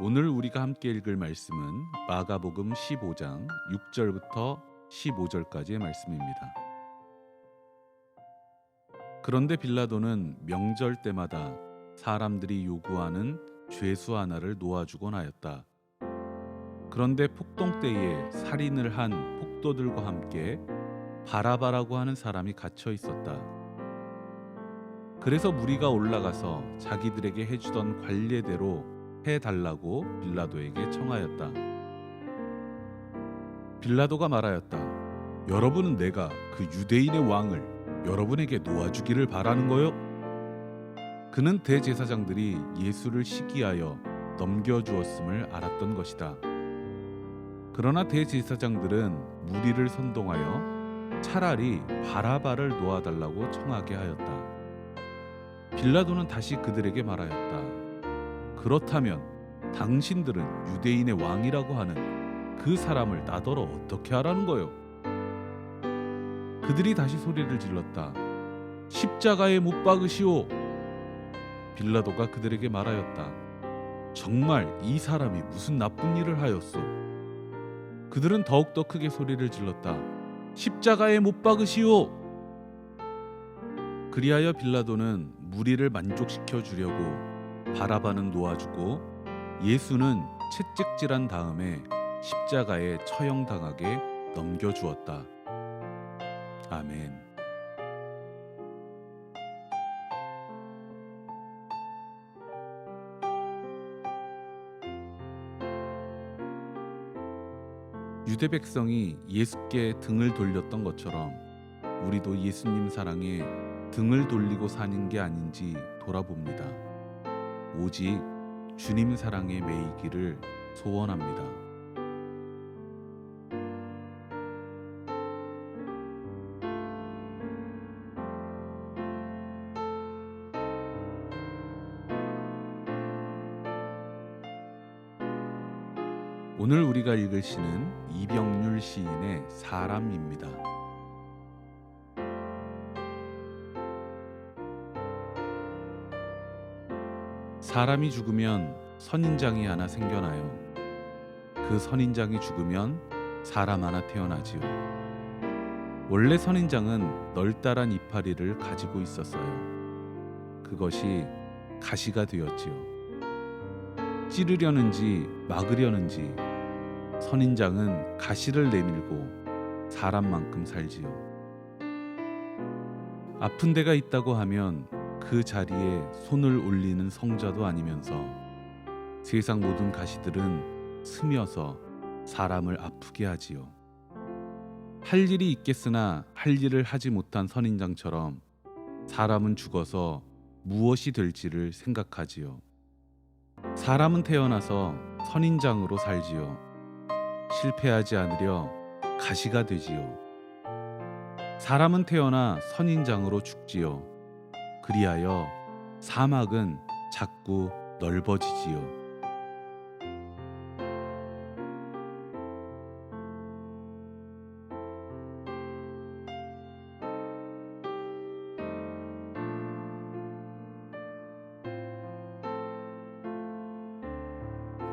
오늘 우리가 함께 읽을 말씀은 마가복음 15장 6절부터 15절까지의 말씀입니다. 그런데 빌라도는 명절 때마다 사람들이 요구하는 죄수 하나를 놓아주곤 하였다. 그런데 폭동 때에 살인을 한 폭도들과 함께 바라바라고 하는 사람이 갇혀 있었다. 그래서 무리가 올라가서 자기들에게 해주던 관례대로 해달라고 빌라도에게 청하였다. 빌라도가 말하였다. 여러분은 내가 그 유대인의 왕을 여러분에게 놓아주기를 바라는 거요? 그는 대제사장들이 예수를 시기하여 넘겨주었음을 알았던 것이다. 그러나 대제사장들은 무리를 선동하여 차라리 바라바를 놓아달라고 청하게 하였다. 빌라도는 다시 그들에게 말하였다. 그렇다면 당신들은 유대인의 왕이라고 하는 그 사람을 나더러 어떻게 하라는 거요? 그들이 다시 소리를 질렀다. 십자가에 못 박으시오. 빌라도가 그들에게 말하였다. 정말 이 사람이 무슨 나쁜 일을 하였소? 그들은 더욱더 크게 소리를 질렀다. 십자가에 못 박으시오. 그리하여 빌라도는 무리를 만족시켜 주려고 바라바는 놓아주고 예수는 채찍질한 다음에 십자가에 처형당하게 넘겨주었다. 아멘. 유대 백성이 예수께 등을 돌렸던 것처럼 우리도 예수님 사랑에 등을 돌리고 사는 게 아닌지 돌아봅니다. 오직 주님 사랑에 매이기를 소원합니다. 오늘 우리가 읽을 시는 이병률 시인의 사람입니다. 사람이 죽으면 선인장이 하나 생겨나요. 그 선인장이 죽으면 사람 하나 태어나지요. 원래 선인장은 널따란 이파리를 가지고 있었어요. 그것이 가시가 되었지요. 찌르려는지 막으려는지 선인장은 가시를 내밀고 사람만큼 살지요. 아픈 데가 있다고 하면 그 자리에 손을 올리는 성자도 아니면서 세상 모든 가시들은 스며서 사람을 아프게 하지요. 할 일이 있겠으나 할 일을 하지 못한 선인장처럼 사람은 죽어서 무엇이 될지를 생각하지요. 사람은 태어나서 선인장으로 살지요. 실패하지 않으려 가시가 되지요. 사람은 태어나 선인장으로 죽지요. 그리하여 사막은 자꾸 넓어지지요.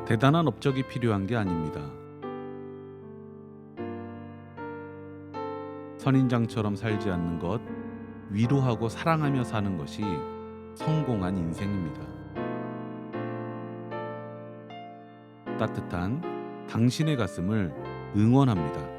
대단한 업적이 필요한 게 아닙니다. 선인장처럼 살지 않는 것, 위로하고 사랑하며 사는 것이 성공한 인생입니다. 따뜻한 당신의 가슴을 응원합니다.